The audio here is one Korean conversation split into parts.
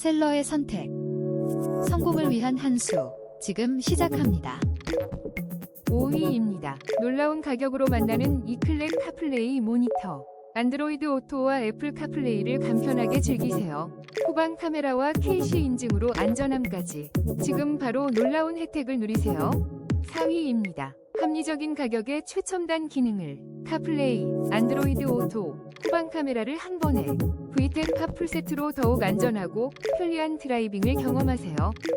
셀러의 선택. 성공을 위한 한 수. 지금 시작합니다. 5위입니다. 놀라운 가격으로 만나는 이클렉 카플레이 모니터. 안드로이드 오토와 애플 카플레이를 간편하게 즐기세요. 후방 카메라와 KC 인증으로 안전함까지. 지금 바로 놀라운 혜택을 누리세요. 4위입니다. 합리적인 가격에 최첨단 기능을 카플레이, 안드로이드 오토, 후방 카메라를 한 번에 VTEC 카풀 세트로 더욱 안전하고 편리한 드라이빙을 경험하세요.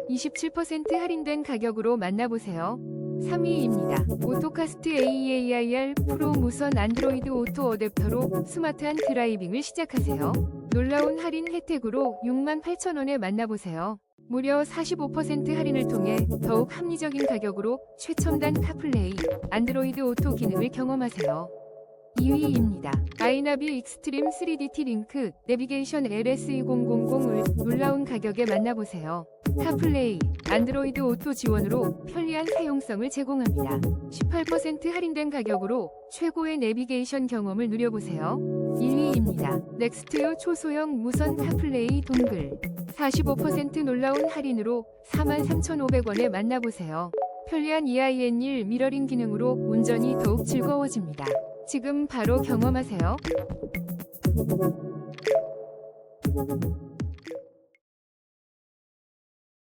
27% 할인된 가격으로 만나보세요. 3위입니다. 오토카스트 AEAIR 프로 무선 안드로이드 오토 어댑터로 스마트한 드라이빙을 시작하세요. 놀라운 할인 혜택으로 68,000원에 만나보세요. 무려 45% 할인을 통해 더욱 합리적인 가격으로 최첨단 카플레이, 안드로이드 오토 기능을 경험하세요. 2위입니다. 아이나비 익스트림 3DT 링크 내비게이션 LS2000을 놀라운 가격에 만나보세요. 카플레이, 안드로이드 오토 지원으로 편리한 사용성을 제공합니다. 18% 할인된 가격으로 최고의 내비게이션 경험을 누려보세요. 1위입니다. 넥스트유 초소형 무선 카플레이 동글 45% 놀라운 할인으로 43,500원에 만나보세요. 편리한 E EIN1 미러링 기능으로 운전이 더욱 즐거워집니다. 지금 바로 경험하세요.